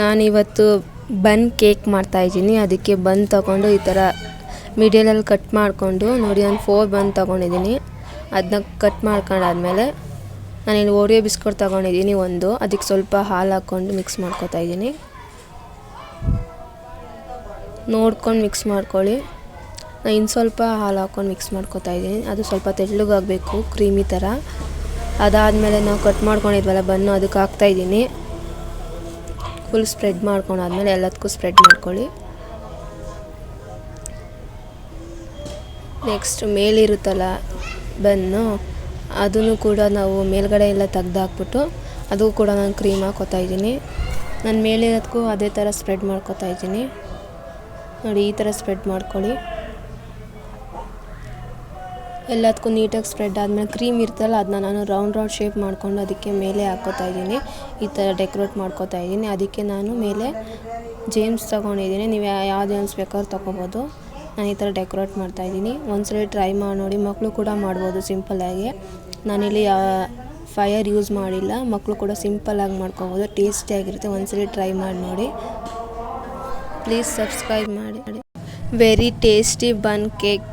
ನಾನಿವತ್ತು ಬನ್ ಕೇಕ್ ಮಾಡ್ತಾ ಇದ್ದೀನಿ. ಅದಕ್ಕೆ ಬನ್ ತಗೊಂಡು ಈ ಥರ ಮಿಡಿಯಲಲ್ಲಿ ಕಟ್ ಮಾಡಿಕೊಂಡು ನೋಡಿ ನಾನು ಫೋರ್ ಬನ್ ತೊಗೊಂಡಿದ್ದೀನಿ. ಅದನ್ನ ಕಟ್ ಮಾಡ್ಕೊಂಡಾದ್ಮೇಲೆ ನಾನಿಲ್ಲಿ ಓರಿಯೋ ಬಿಸ್ಕೊಟ್ ತೊಗೊಂಡಿದ್ದೀನಿ ಒಂದು. ಅದಕ್ಕೆ ಸ್ವಲ್ಪ ಹಾಲು ಹಾಕ್ಕೊಂಡು ಮಿಕ್ಸ್ ಮಾಡ್ಕೊತಾ ಇದ್ದೀನಿ. ನೋಡ್ಕೊಂಡು ಮಿಕ್ಸ್ ಮಾಡ್ಕೊಳ್ಳಿ. ನಾನು ಇನ್ನು ಸ್ವಲ್ಪ ಹಾಲು ಹಾಕ್ಕೊಂಡು ಮಿಕ್ಸ್ ಮಾಡ್ಕೊತಾ ಇದ್ದೀನಿ. ಅದು ಸ್ವಲ್ಪ ತೆಳ್ಳಗಾಗಬೇಕು, ಕ್ರೀಮಿ ಥರ. ಅದಾದಮೇಲೆ ನಾವು ಕಟ್ ಮಾಡ್ಕೊಂಡಿದ್ವಲ್ಲ ಬನ್ನು, ಅದಕ್ಕೆ ಹಾಕ್ತಾಯಿದ್ದೀನಿ ಫುಲ್ ಸ್ಪ್ರೆಡ್ ಮಾಡ್ಕೊಂಡಾದ್ಮೇಲೆ ಎಲ್ಲದಕ್ಕೂ ಸ್ಪ್ರೆಡ್ ಮಾಡ್ಕೊಳ್ಳಿ. ನೆಕ್ಸ್ಟ್ ಮೇಲಿರುತ್ತಲ್ಲ ಬನ್ನು, ಅದನ್ನು ಕೂಡ ನಾವು ಮೇಲ್ಗಡೆ ಎಲ್ಲ ತೆಗ್ದಾಕ್ಬಿಟ್ಟು ಅದು ಕೂಡ ನಾನು ಕ್ರೀಮ್ ಹಾಕೋತಾ ಇದ್ದೀನಿ. ನಾನು ಮೇಲಿರೋದಕ್ಕೂ ಅದೇ ಥರ ಸ್ಪ್ರೆಡ್ ಮಾಡ್ಕೋತಾ ಇದ್ದೀನಿ. ನೋಡಿ, ಈ ಥರ ಸ್ಪ್ರೆಡ್ ಮಾಡ್ಕೊಳ್ಳಿ. ಎಲ್ಲದಕ್ಕೂ ನೀಟಾಗಿ ಸ್ಪ್ರೆಡ್ ಆದಮೇಲೆ ಕ್ರೀಮ್ ಇರ್ತಲ್ಲ ಅದನ್ನ ನಾನು ರೌಂಡ್ ರೌಂಡ್ ಶೇಪ್ ಮಾಡ್ಕೊಂಡು ಅದಕ್ಕೆ ಮೇಲೆ ಹಾಕ್ಕೋತಾ ಇದ್ದೀನಿ. ಈ ಥರ ಡೆಕೋರೇಟ್ ಮಾಡ್ಕೋತಾ ಇದ್ದೀನಿ. ಅದಕ್ಕೆ ನಾನು ಮೇಲೆ ಜೇಮ್ಸ್ ತೊಗೊಂಡಿದ್ದೀನಿ. ನೀವು ಯಾವ ಜೇಮ್ಸ್ ಬೇಕಾದ್ರೂ ತೊಗೋಬೋದು. ನಾನು ಈ ಥರ ಡೆಕೋರೇಟ್ ಮಾಡ್ತಾಯಿದ್ದೀನಿ ಒಂದ್ಸಲ ಟ್ರೈ ಮಾಡಿ ನೋಡಿ ಮಕ್ಕಳು ಕೂಡ ಮಾಡ್ಬೋದು ಸಿಂಪಲ್ಲಾಗಿ ನಾನಿಲ್ಲಿ ಫೈಯರ್ ಯೂಸ್ ಮಾಡಿಲ್ಲ. ಮಕ್ಕಳು ಕೂಡ ಸಿಂಪಲ್ಲಾಗಿ ಮಾಡ್ಕೋಬೋದು. ಟೇಸ್ಟಿಯಾಗಿರುತ್ತೆ ಒಂದ್ಸಲ ಟ್ರೈ ಮಾಡಿ ನೋಡಿ. ಪ್ಲೀಸ್ ಸಬ್ಸ್ಕ್ರೈಬ್ ಮಾಡಿ. Very tasty bun cake.